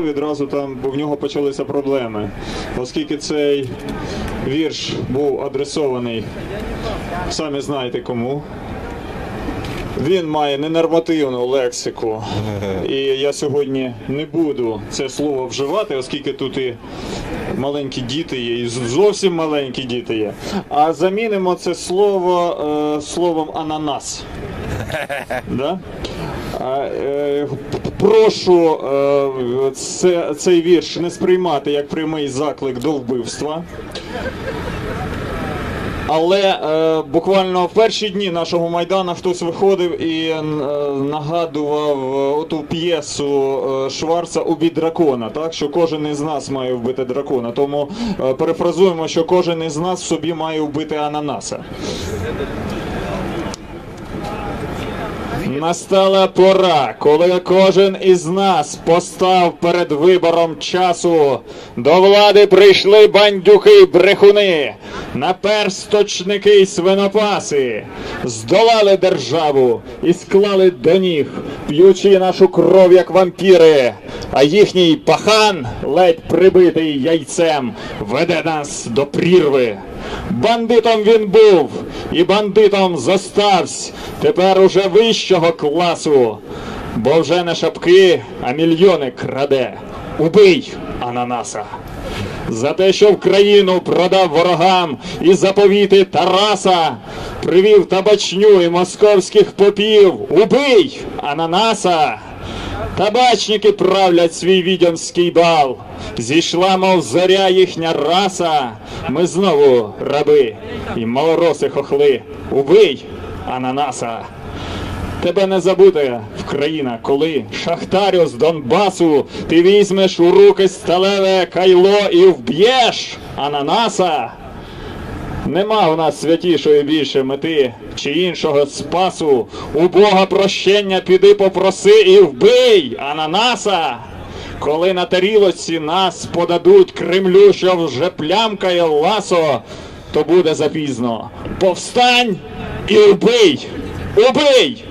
Відразу там в нього почалися проблеми, оскільки цей вірш був адресований, самі знаєте кому. Він має ненормативну лексику, і я сьогодні не буду це слово вживати, оскільки тут і маленькі діти є, і зовсім маленькі діти є. А замінимо це слово е, словом ананас. Да? А, е, прошу е, це, цей вірш не сприймати як прямий заклик до вбивства. Але е, буквально в перші дні нашого майдану хтось виходив і е, нагадував е, оту п'єсу е, Шварца Убій дракона, так що кожен із нас має вбити дракона. Тому е, перефразуємо, що кожен із нас в собі має вбити ананаса. Настала пора, коли кожен із нас постав перед вибором часу. До влади прийшли бандюки брехуни, наперсточники й свинопаси, здолали державу і склали до ніг, п'ючи нашу кров, як вампіри. А їхній пахан, ледь прибитий яйцем, веде нас до прірви. Бандитом він був і бандитом зоставсь, тепер уже вищого класу, бо вже не шапки, а мільйони краде. Убий ананаса. За те, що в країну продав ворогам і заповіти Тараса, привів табачню і московських попів. Убий ананаса. Табачники правлять свій відьомський бал. Зійшла, мов зоря їхня раса. Ми знову раби і малороси хохли. Убий ананаса. Тебе не забуде в країна, коли шахтарю з Донбасу ти візьмеш у руки сталеве кайло і вб'єш ананаса. Нема у нас святішої більше мети чи іншого спасу. У Бога прощення піди попроси і вбий ананаса. Коли на тарілоці нас подадуть Кремлю, що вже плямкає ласо, то буде запізно. Повстань і вбий! Убий!